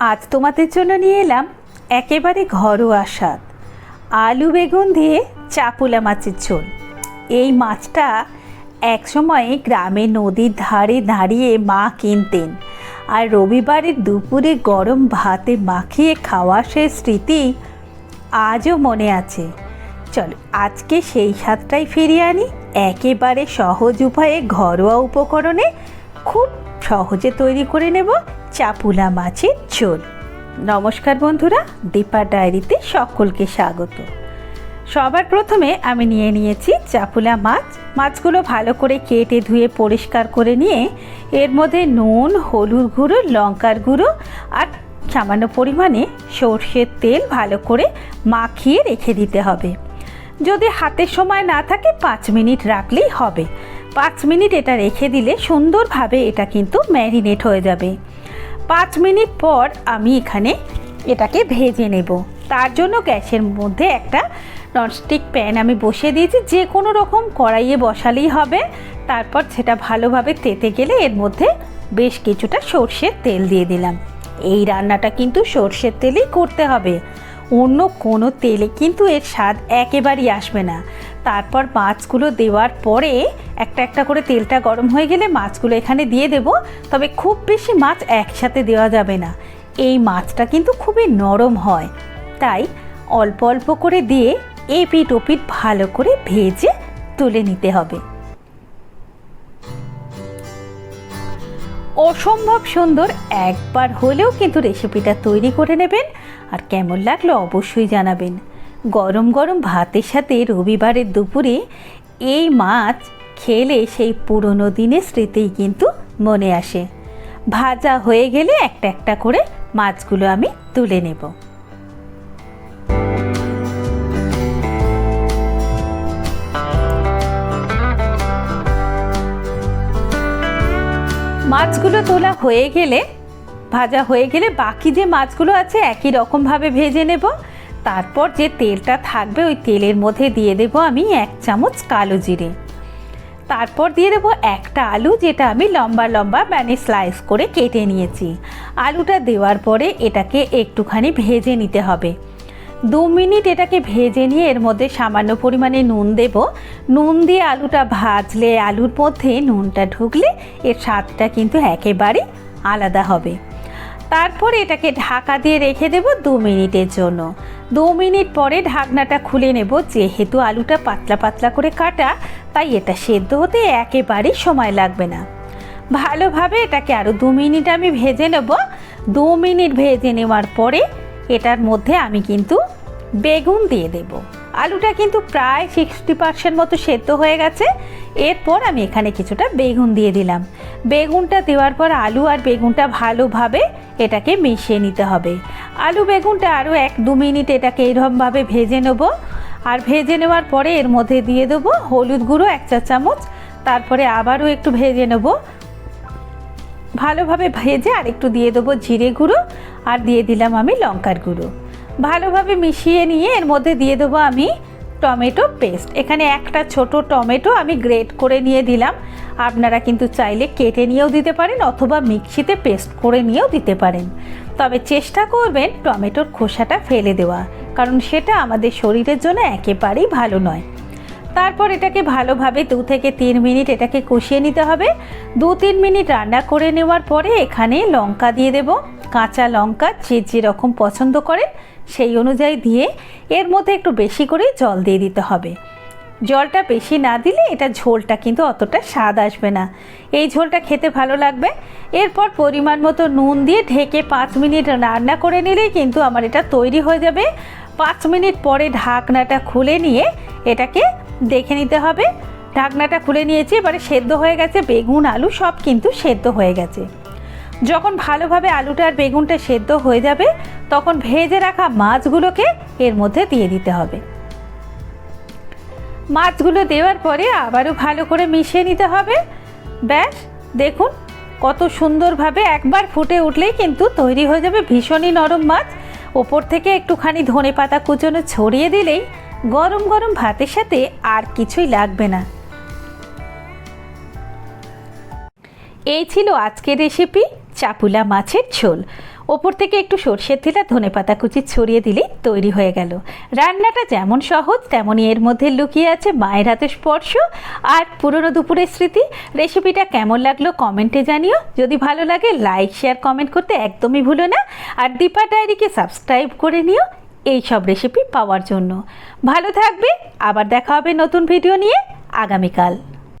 আজ তোমাদের জন্য নিয়ে এলাম একেবারে ঘরোয়া স্বাদ। আলু বেগুন দিয়ে চাপুলা মাছের ঝোল। এই মাছটা একসময় গ্রামে নদীর ধারে দাঁড়িয়ে মা কিনতেন আর রবিবারের দুপুরে গরম ভাতে মাখিয়ে খাওয়া সে স্মৃতি আজও মনে আছে। চলো, আজকে সেই স্বাদটাই ফিরিয়ে আনি। একেবারে সহজ উপায়ে ঘরোয়া উপকরণে খুব সহজে তৈরি করে নেব। চাপুলা মাছের ঝোল। নমস্কার বন্ধুরা, দীপা ডায়েরিতে সকলকে স্বাগত। সবার প্রথমে আমি নিয়ে নিয়েছি চাপুলা মাছ। মাছগুলো ভালো করে কেটে ধুয়ে পরিষ্কার করে নিয়ে এর মধ্যে নুন, হলুদ গুঁড়ো, লঙ্কার গুঁড়ো আর সামান্য পরিমাণে সর্ষের তেল ভালো করে মাখিয়ে রেখে দিতে হবে। যদি হাতের সময় না থাকে পাঁচ মিনিট রাখলেই হবে। পাঁচ মিনিট এটা রেখে দিলে সুন্দরভাবে এটা কিন্তু ম্যারিনেট হয়ে যাবে। পাঁচ মিনিট পর আমি এখানে এটাকে ভেজে নেব। তার জন্য গ্যাসের মধ্যে একটা ননস্টিক প্যান আমি বসিয়ে দিয়েছি। যে কোনো রকম কড়াইয়ে বসালেই হবে। তারপর সেটা ভালোভাবে তেতে গেলে এর মধ্যে বেশ কিছুটা সর্ষের তেল দিয়ে দিলাম। এই রান্নাটা কিন্তু সর্ষের তেলেই করতে হবে। অন্য কোনো তেলে কিন্তু এর স্বাদ একেবারেই আসবে না। তারপর মাছগুলো দেওয়ার পরে একটা একটা করে তেলটা গরম হয়ে গেলে মাছগুলো এখানে দিয়ে দেব। তবে খুব বেশি মাছ একসাথে দেওয়া যাবে না। এই মাছটা কিন্তু খুবই নরম হয়। তাই অল্প অল্প করে দিয়ে এপিট ওপিট ভালো করে ভেজে তুলে নিতে হবে। অসম্ভব সুন্দর একবার হলেও কিন্তু রেসিপিটা তৈরি করে নেবেন। আর কেমন লাগল অবশ্যই জানাবেন। গরম গরম ভাতের সাথে রবিবারের দুপুরে এই মাছ খেলে সেই পুরনো দিনের স্মৃতিই কিন্তু মনে আসে। ভাজা হয়ে গেলে একটা একটা করে মাছগুলো আমি তুলে নেব। মাছগুলো তোলা হয়ে গেলে ভাজা হয়ে গেলে বাকি যে মাছগুলো আছে একই রকমভাবে ভেজে নেব। তারপর যে তেলটা থাকবে ওই তেলের মধ্যে দিয়ে দেব আমি এক চামচ কালো জিরে। তারপর দিয়ে দেবো একটা আলু যেটা আমি লম্বা লম্বা মানে স্লাইস করে কেটে নিয়েছি। আলুটা দেওয়ার পরে এটাকে একটুখানি ভেজে নিতে হবে। দু মিনিট এটাকে ভেজে নিয়ে এর মধ্যে সামান্য পরিমাণে নুন দেব। নুন দিয়ে আলুটা ভাজলে আলুর মধ্যে নুনটা ঢুকলে এর স্বাদটা কিন্তু একেবারে আলাদা হবে। তারপর এটাকে ঢাকা দিয়ে রেখে দেব দু মিনিটের জন্য। দু মিনিট পরে ঢাকনাটা খুলে নেব, যেহেতু আলুটা পাতলা পাতলা করে কাটা, তাই এটা সেদ্ধ হতে একেবারেই সময় লাগবে না। ভালোভাবে এটাকে আরও দু মিনিট আমি ভেজে নেব। দু মিনিট ভেজে নেওয়ার পরে এটার মধ্যে আমি কিন্তু বেগুন দিয়ে দেব। আলুটা কিন্তু প্রায় সিক্সটি পার্সেন্ট মতো সেদ্ধ হয়ে গেছে। এরপর আমি এখানে কিছুটা বেগুন দিয়ে দিলাম। বেগুনটা দেওয়ার পর আলু আর বেগুনটা ভালোভাবে এটাকে মিশিয়ে নিতে হবে। আলু বেগুনটা আরও এক দু মিনিট এটাকে এরকমভাবে ভেজে নেব। আর ভেজে নেওয়ার পরে এর মধ্যে দিয়ে দেবো হলুদ গুঁড়ো এক চা চামচ। তারপরে আবারও একটু ভেজে নেব। ভালোভাবে ভেজে আর একটু দিয়ে দেবো জিরে গুঁড়ো। আর দিয়ে দিলাম আমি লঙ্কার গুঁড়ো। ভালোভাবে মিশিয়ে নিয়ে এর মধ্যে দিয়ে দেবো আমি টমেটো পেস্ট। এখানে একটা ছোট টমেটো আমি গ্রেট করে নিয়ে দিলাম। আপনারা কিন্তু চাইলে কেটে নিয়েও দিতে পারেন অথবা মিক্সিতে পেস্ট করে নিয়েও দিতে পারেন। তবে চেষ্টা করবেন টমেটোর খোসাটা ফেলে দেওয়া, কারণ সেটা আমাদের শরীরের জন্য একেবারেই ভালো নয়। তারপর এটাকে ভালোভাবে দু থেকে তিন মিনিট এটাকে কষিয়ে নিতে হবে। দু তিন মিনিট রান্না করে নেওয়ার পরে এখানে লঙ্কা দিয়ে দেব। কাঁচা লঙ্কা যে যেরকম পছন্দ করেন সেই অনুযায়ী দিয়ে এর মধ্যে একটু বেশি করে জল দিয়ে দিতে হবে। জলটা বেশি না দিলে এটা ঝোলটা কিন্তু অতটা স্বাদ আসবে না। এই ঝোলটা খেতে ভালো লাগবে। এরপর পরিমাণ মতো নুন দিয়ে ঢেকে পাঁচ মিনিট রান্না করে নিলেই কিন্তু আমার এটা তৈরি হয়ে যাবে। পাঁচ মিনিট পরে ঢাকনাটা খুলে নিয়ে এটাকে দেখে নিতে হবে। ঢাকনাটা খুলে নিয়েছি, এবারে সেদ্ধ হয়ে গেছে, বেগুন, আলু সব কিন্তু সেদ্ধ হয়ে গেছে। যখন ভালোভাবে আলুটা আর বেগুনটা সেদ্ধ হয়ে যাবে, তখন ভেজে রাখা মাছগুলোকে এর মধ্যে দিয়ে দিতে হবে। মাছগুলো দেওয়ার পরে আবারও ভালো করে মিশিয়ে নিতে হবে। ব্যাস, দেখুন কত সুন্দরভাবে একবার ফুটে উঠলেই কিন্তু তৈরি হয়ে যাবে ভীষণই নরম মাছ। ওপর থেকে একটুখানি ধনে পাতা কুচনো ছড়িয়ে দিলেই গরম গরম ভাতের সাথে আর কিছুই লাগবে না। এই ছিল আজকের রেসিপি। চাপুলা মাছের ঝোল। ওপর থেকে একটু সর্ষের তেল আর ধনে পাতা কুচি ছড়িয়ে দিলেই তৈরি হয়ে গেল। রান্নাটা যেমন সহজ, তেমনই এর মধ্যে লুকিয়ে আছে মায়ের হাতে স্পর্শ আর পুরনো দুপুরের স্মৃতি। রেসিপিটা কেমন লাগল কমেন্টে জানিও। যদি ভালো লাগে, লাইক, শেয়ার, কমেন্ট করতে একদমই ভুলো না। আর দীপা ডায়েরিকে সাবস্ক্রাইব করে নিও এই সব রেসিপি পাওয়ার জন্য। ভালো থাকবে, আবার দেখা হবে নতুন ভিডিও নিয়ে। আগামীকাল।